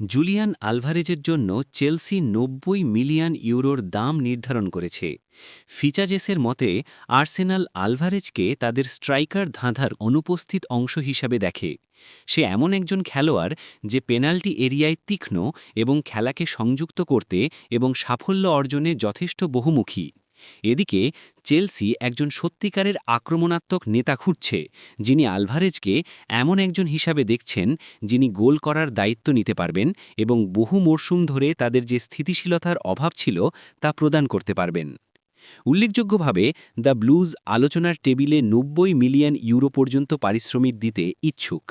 Julian আলভারেজের জন্য Chelsea নব্বই million ইউরোর দাম নির্ধারণ করেছে। ফিচাজেসের মতে, আর্সেনাল আলভারেজকে তাদের স্ট্রাইকার ধাঁধার অনুপস্থিত অংশ হিসাবে দেখে। সে এমন একজন খেলোয়াড় যে পেনাল্টি এরিয়ায় তীক্ষ্ণ এবং খেলাকে সংযুক্ত করতে এবং সাফল্য অর্জনে যথেষ্ট বহুমুখী। এদিকে চেলসি একজন সত্যিকারের আক্রমণাত্মক নেতা খুঁজছে, যিনি আলভারেজকে এমন একজন হিসাবে দেখছেন যিনি গোল করার দায়িত্ব নিতে পারবেন এবং বহু মরশুম ধরে তাদের যে স্থিতিশীলতার অভাব ছিল তা প্রদান করতে পারবেন। উল্লেখযোগ্যভাবে, দ্য ব্লুজ আলোচনার টেবিলে নব্বই মিলিয়ন ইউরো পর্যন্ত পারিশ্রমিক দিতে ইচ্ছুক।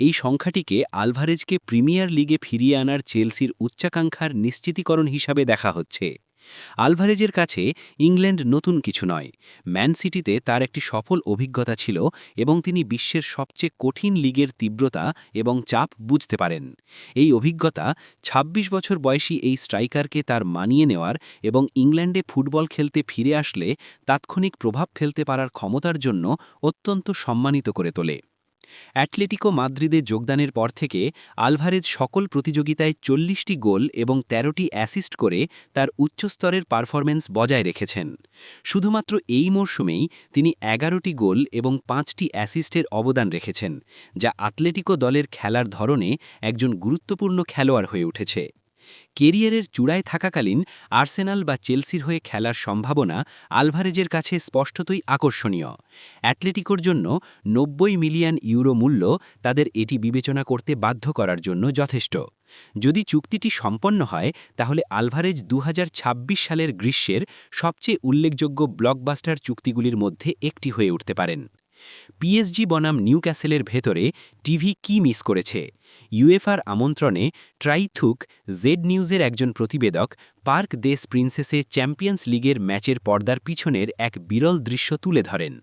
এই সংখ্যাটিকে আলভারেজকে প্রিমিয়ার লিগে ফিরিয়ে আনার চেলসির উচ্চাকাঙ্ক্ষার নিশ্চিতীকরণ হিসাবে দেখা হচ্ছে। আলভারেজের কাছে ইংল্যান্ড নতুন কিছু নয়। ম্যান সিটিতে তার একটি সফল অভিজ্ঞতা ছিল এবং তিনি বিশ্বের সবচেয়ে কঠিন লিগের তীব্রতা এবং চাপ বুঝতে পারেন। এই অভিজ্ঞতা ২৬ বছর বয়সী এই স্ট্রাইকারকে তার মানিয়ে নেওয়ার এবং ইংল্যান্ডে ফুটবল খেলতে ফিরে আসলে তাৎক্ষণিক প্রভাব ফেলতে পারার ক্ষমতার জন্য অত্যন্ত সম্মানিত করে তোলে। অ্যাটলেটিকো মাদ্রিদে যোগদানের পর থেকে আলভারেজ সকল প্রতিযোগিতায় চল্লিশটি গোল এবং ১৩টি অ্যাসিস্ট করে তার উচ্চস্তরের পারফরম্যান্স বজায় রেখেছেন। শুধুমাত্র এই মরশুমেই তিনি এগারোটি গোল এবং পাঁচটি অ্যাসিস্টের অবদান রেখেছেন, যা আতলেটিকো দলের খেলার ধরনে একজন গুরুত্বপূর্ণ খেলোয়াড় হয়ে উঠেছে। কেরিয়ারের চূড়ায় থাকাকালীন আর্সেনাল বা চেলসির হয়ে খেলার সম্ভাবনা আলভারেজের কাছে স্পষ্টতই আকর্ষণীয়। অ্যাটলেটিকোর জন্য নব্বই মিলিয়ন ইউরো মূল্য তাদের এটি বিবেচনা করতে বাধ্য করার জন্য যথেষ্ট। যদি চুক্তিটি সম্পন্ন হয়, তাহলে আলভারেজ দু হাজার ছাব্বিশ সালের গ্রীষ্মের সবচেয়ে উল্লেখযোগ্য ব্লকবাস্টার চুক্তিগুলির মধ্যে একটি হয়ে উঠতে পারেন। পিএসজি বনাম নিউ ক্যাসেলের ভেতরে টিভি কি মিস করেছে? ইউএফআর আমন্ত্রণে ট্রাইথুক জেড নিউজের একজন প্রতিবেদক পার্ক দেশ প্রিন্সেসে চ্যাম্পিয়ন্স লিগের ম্যাচের পর্দার পিছনের এক বিরল দৃশ্য তুলে ধরেন।